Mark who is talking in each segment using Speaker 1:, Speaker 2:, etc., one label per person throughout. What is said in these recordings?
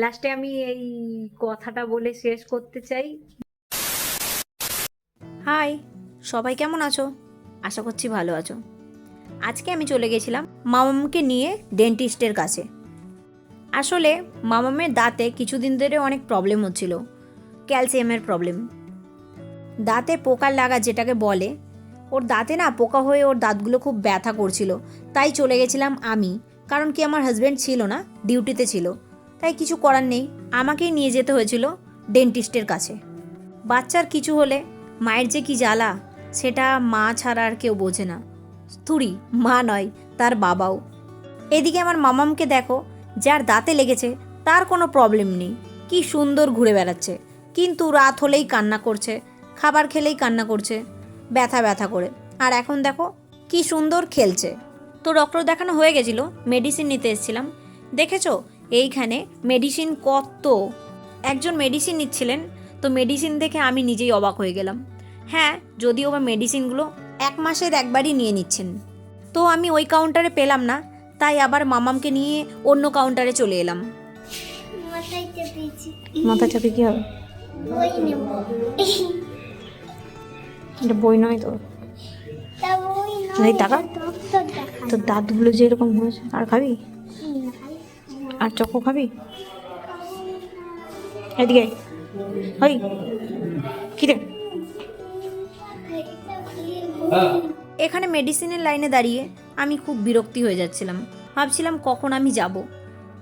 Speaker 1: লাস্টে আমি এই কথাটা বলে শেষ করতে চাই।
Speaker 2: হাই সবাই কেমন আছো? আশা করছি ভালো আছো। আজকে আমি চলে গেছিলাম মামামকে নিয়ে ডেন্টিস্টের কাছে। আসলে মামামের দাঁতে কিছুদিন ধরে অনেক প্রবলেম হচ্ছিল ক্যালসিয়ামের প্রবলেম দাঁতে পোকা লাগা যেটাকে বলে, ওর দাঁতে না পোকা হয়ে ওর দাঁতগুলো খুব ব্যথা করছিল। তাই চলে গেছিলাম আমি, কারণ কি আমার হাজব্যান্ড ছিল না ডিউটিতে ছিল। তাই কিছু করার নেই। আমাকেই নিয়ে যেতে হয়েছিল ডেন্টিস্টের কাছে। বাচ্চার কিছু হলে মায়ের যে কি জ্বালা, সেটা মা ছাড়া আর কেউ বোঝে না। স্তুরি মা নয়, তার বাবাও। এদিকে আমার মামামকে দেখো, যার দাঁতে লেগেছে, তার কোনো প্রবলেম নেই। কি সুন্দর ঘুরে বেড়াচ্ছে। কিন্তু রাত হলেই কান্না করছে, খাবার খেলেই কান্না করছে, ব্যথা ব্যথা করে। আর এখন দেখো, কি সুন্দর খেলছে। তো ডক্টর দেখানো হয়ে গেছিল, মেডিসিন নিতে এসেছিলাম। দেখেছ এইখানে মেডিসিন কত? একজন মেডিসিন নিচ্ছিলেন তো মেডিসিন দেখে আমি নিজেই অবাক হয়ে গেলাম। হ্যাঁ যদিও বা মেডিসিনগুলো এক মাসের একবারই নিয়ে নিচ্ছেন। তো আমি ওই কাউন্টারে পেলাম না তাই আবার মামামকে নিয়ে অন্য কাউন্টারে চলে এলাম। মাথা চাপে কি হবে? এটা বই নয় তো। টাকা? তোর দাঁতগুলো যে এরকম হয়েছে আর খাবি? আর চকো খাবি? এদিকে আয়। ওই কি রে? এখানে মেডিসিনের লাইনে দাঁড়িয়ে আমি খুব বিরক্তি হয়ে যাচ্ছিলাম। ভাবছিলাম কখন আমি যাব।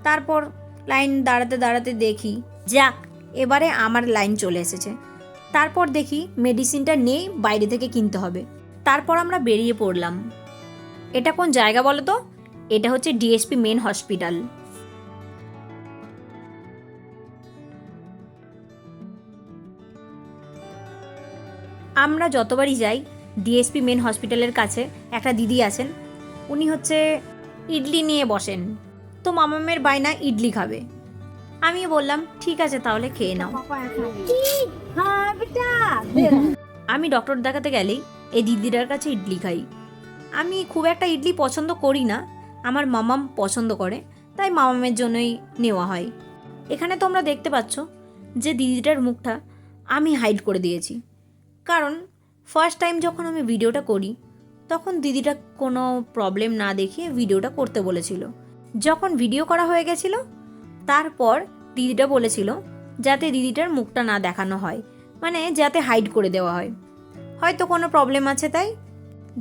Speaker 2: তারপর লাইন দাঁড়াতে দাঁড়াতে দেখি, যাক, এবারে আমার লাইন চলে এসেছে। তারপর দেখি মেডিসিনটা নেই, বাইরে থেকে কিনতে হবে। তারপর আমরা বেরিয়ে পড়লাম। এটা কোন জায়গা বলো তো এটা হচ্ছে ডিএসপি মেন হসপিটাল আমরা যতবারই যাই ডিএসপি মেন হসপিটালের কাছে একটা দিদি আছেন উনি হচ্ছে ইডলি নিয়ে বসেন। তো মামামের বায়না ইডলি খাবে। আমি বললাম ঠিক আছে তাহলে খেয়ে নাও।
Speaker 3: হ্যাঁ
Speaker 2: আমি ডক্টর দেখাতে গেলেই এই দিদিটার কাছে ইডলি খাই। আমি খুব একটা ইডলি পছন্দ করি না। আমার মামাম পছন্দ করে তাই মামামের জন্যই নেওয়া হয়। এখানে তোমরা দেখতে পাচ্ছ যে দিদিটার মুখটা আমি হাইড করে দিয়েছি। কারণ ফার্স্ট টাইম যখন আমি ভিডিওটা করি, তখন দিদিটা কোনো প্রবলেম না দেখিয়ে ভিডিওটা করতে বলেছিল। যখন ভিডিও করা হয়ে গেছিল, তারপর দিদিটা বলেছিল যাতে দিদিটার মুখটা না দেখানো হয় মানে যাতে হাইড করে দেওয়া হয়। হয়তো কোনো প্রবলেম আছে তাই?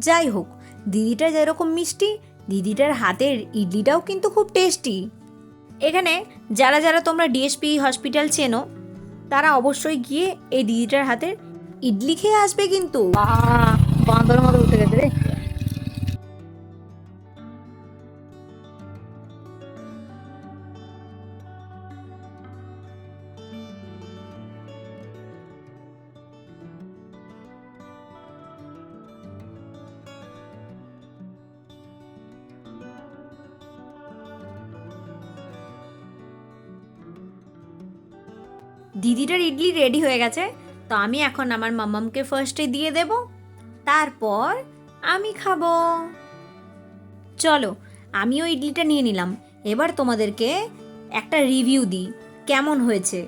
Speaker 2: যাই হোক, দিদিটা যেরকম মিষ্টি, দিদিটার হাতের ইডলিটাও কিন্তু খুব টেস্টি এখানে যারা যারা তোমরা ডিএসপি হসপিটাল চেনো, তারা অবশ্যই গিয়ে এই দিদিটার হাতের ইডলি খেয়ে আসবে কিন্তু।
Speaker 1: বাঁদর মতো উঠে গেছে রে।
Speaker 2: দিদিটার ইডলি রেডি হয়ে গেছে। তো আমি এখন আমার মাম্মামকে ফার্স্টে দিয়ে দেব। তারপর আমি খাব। চলো আমিও ইডলিটা নিয়ে নিলাম। এবার তোমাদেরকে একটা রিভিউ দিই, কেমন হয়েছে।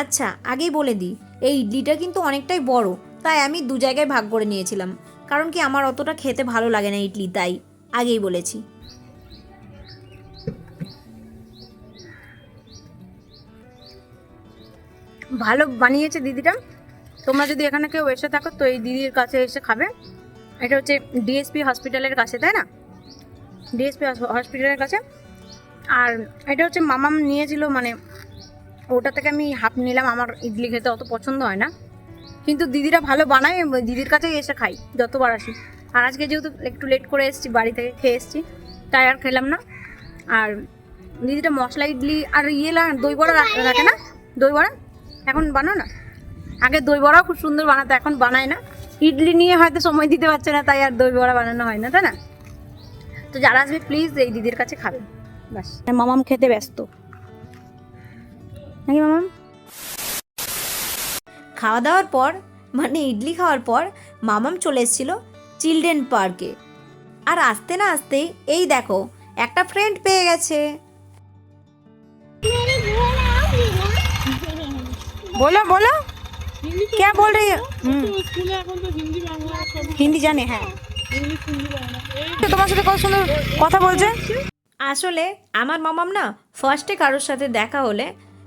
Speaker 2: আচ্ছা আগেই বলে দিই, এই ইডলিটা কিন্তু অনেকটাই বড়, তাই আমি দু জায়গায় ভাগ করে নিয়েছিলাম। কারণ কি আমার অতটা খেতে ভালো লাগে না ইডলি, তাই আগেই বলেছি।
Speaker 1: ভালো বানিয়েছে দিদিটা। তোমরা যদি এখানে কেউ এসে থাকো, তো এই দিদির কাছে এসে খাবে। এটা হচ্ছে ডিএসপি হসপিটালের কাছে, তাই না? ডিএসপি হসপিটালের কাছে। আর এটা হচ্ছে মামাম নিয়েছিল মানে ওটা থেকে আমি হাফ নিলাম, আমার ইডলি খেতে অত পছন্দ হয় না। কিন্তু দিদিরা ভালো বানায়, দিদির কাছেই এসে খাই, যতবার আসি। আর আজকে যেহেতু একটু লেট করে এসেছি, বাড়ি থেকে খেয়ে এসেছি, তাই আর খেলাম না। আর দিদিটা মশলা ইডলি আর ইয়ে দই বড়া রাখ- না? দই বড়া? এখন বানাও না? আগে দই বড়াও খুব সুন্দর বানাতো এখন বানায় না। ইডলি নিয়ে হয়তো সময় দিতে পারছে না তাই আর দই বড়া বানানো হয় না তাই না? তো যারা আসবে প্লিজ এই দিদির কাছে খাবেন বাস মানে মামাম খেতে ব্যস্ত। নাকি মামাম?
Speaker 2: খাওয়া দাওয়ার পর মানে ইডলি খাওয়ার পর মামাম চলে এসেছিল চিলড্রেন পার্কে। আর আসতে না আসতে এই দেখো একটা ফ্রেন্ড পেয়ে গেছে।
Speaker 4: বলো বলো।
Speaker 1: क्या बोल रही है हम्म,
Speaker 4: तो स्कूल है এখন তো হিন্দি বাংলা সব
Speaker 1: হিন্দি জানে হ্যাঁ
Speaker 4: ইংলিশ হিন্দি বাংলা এই
Speaker 1: তো তোমার সাথে কত সুন্দর কথা বলছে
Speaker 2: আসলে আমার মামাম না ফার্স্টে কারোর সাথে দেখা হলে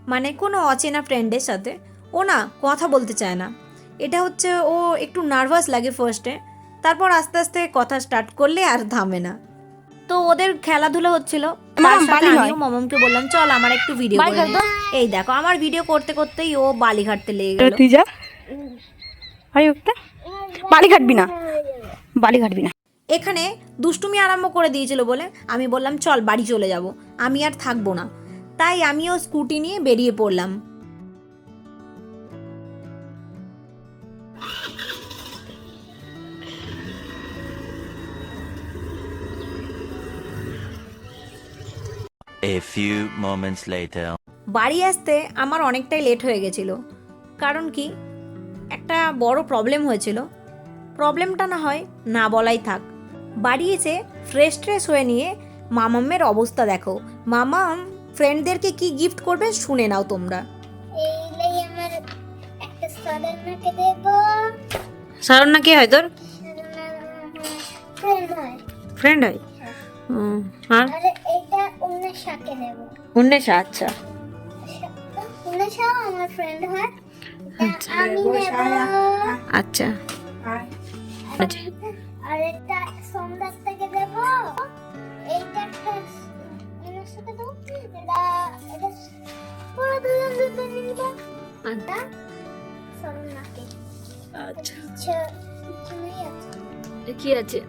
Speaker 2: মানে কোনো অচেনা ফ্রেন্ডের সাথে ও না কথা বলতে চায় না এটা হচ্ছে ও একটু নার্ভাস লাগে ফার্স্টে তারপর আস্তে আস্তে কথা স্টার্ট করলে আর থামে না তো ওদের খেলাধুলা হচ্ছিল আমিও মামামকে বললাম চল আমার একটু ভিডিও করে।
Speaker 1: ঘাট
Speaker 2: নে।"
Speaker 1: দাও।
Speaker 2: এই দেখো আমার ভিডিও করতে করতেই ও বালি ঘাটতে লেগে গেল।
Speaker 1: তুই যা। আরে ওটা? বালি ঘাটবি না বালি ঘাটবি না
Speaker 2: এখানে দুষ্টুমি আরম্ভ করে দিয়েছিল বলে আমি বললাম চল বাড়ি চলে যাব। আমি আর থাকব না। তাই আমিও স্কুটি নিয়ে বেরিয়ে পড়লাম।
Speaker 5: A few moments later.
Speaker 2: বাড়ি আসতে আমার অনেকটাই লেট হয়ে গেছিল। কারণ কি? একটা বড় প্রবলেম হয়েছিল। প্রবলেমটা না হয় না বলাই থাক। বাড়ি এসে ফ্রেশ ট্রেশ হয়ে নিয়ে মামামের অবস্থা দেখো। মামাম ফ্রেন্ডদেরকে কি গিফট করবে শুনে নাও তোমরা।
Speaker 3: এইলাই আমার একটা সাদানাকে দেব।
Speaker 1: সারণ্যা কে হয় তোর?
Speaker 3: ফ্রেন্ড হয়।
Speaker 1: ফ্রেন্ড হয়। আর
Speaker 3: উন্নেশাকে দেব
Speaker 1: উন্নেশা আচ্ছা।
Speaker 3: আমার ফ্রেন্ড হয়। আমি নেব
Speaker 1: আচ্ছা। আচ্ছা।
Speaker 3: আর একটা সোমদার থেকে দেব। এইটা একটা উন্নেশাকে দেব। এটা এটা পুরো দুজন দুজন নিব
Speaker 1: আচ্ছা।
Speaker 3: সোমনাকে
Speaker 1: আচ্ছা। কি আছে?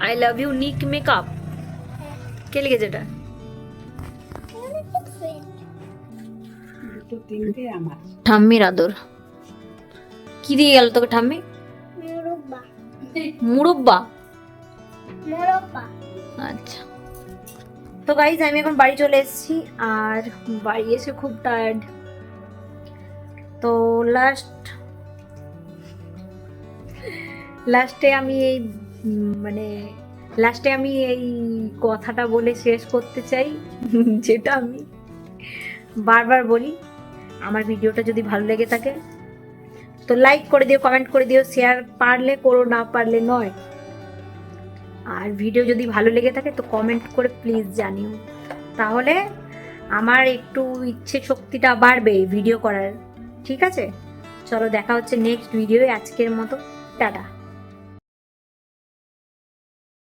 Speaker 1: I love you Nick makeup কে লিখেছে এটা? ঠাম্মির আদর। কি দিয়ে গেল তোকে ঠাম্মি?
Speaker 3: মুরব্বা।
Speaker 1: মুরব্বা?
Speaker 3: মুরব্বা।
Speaker 1: আচ্ছা। তো গাইজ আমি এখন বাড়ি চলে এসেছি আর বাড়ি এসে খুব টায়ার্ড তো লাস্ট লাস্টে আমি এই মানে লাস্টে আমি এই কথাটা বলে শেষ করতে চাই। যেটা আমি বারবার বলি আমার ভিডিওটা যদি ভালো লেগে থাকে, তো লাইক করে দিও কমেন্ট করে দিও শেয়ার পারলে করো, না পারলে নয়। আর ভিডিও যদি ভালো লেগে থাকে, তো কমেন্ট করে প্লিজ জানিও। তাহলে আমার একটু ইচ্ছে শক্তিটা বাড়বে ভিডিও করার। ঠিক আছে? চলো দেখা হচ্ছে নেক্সট ভিডিও আজকের মতো, টাটা।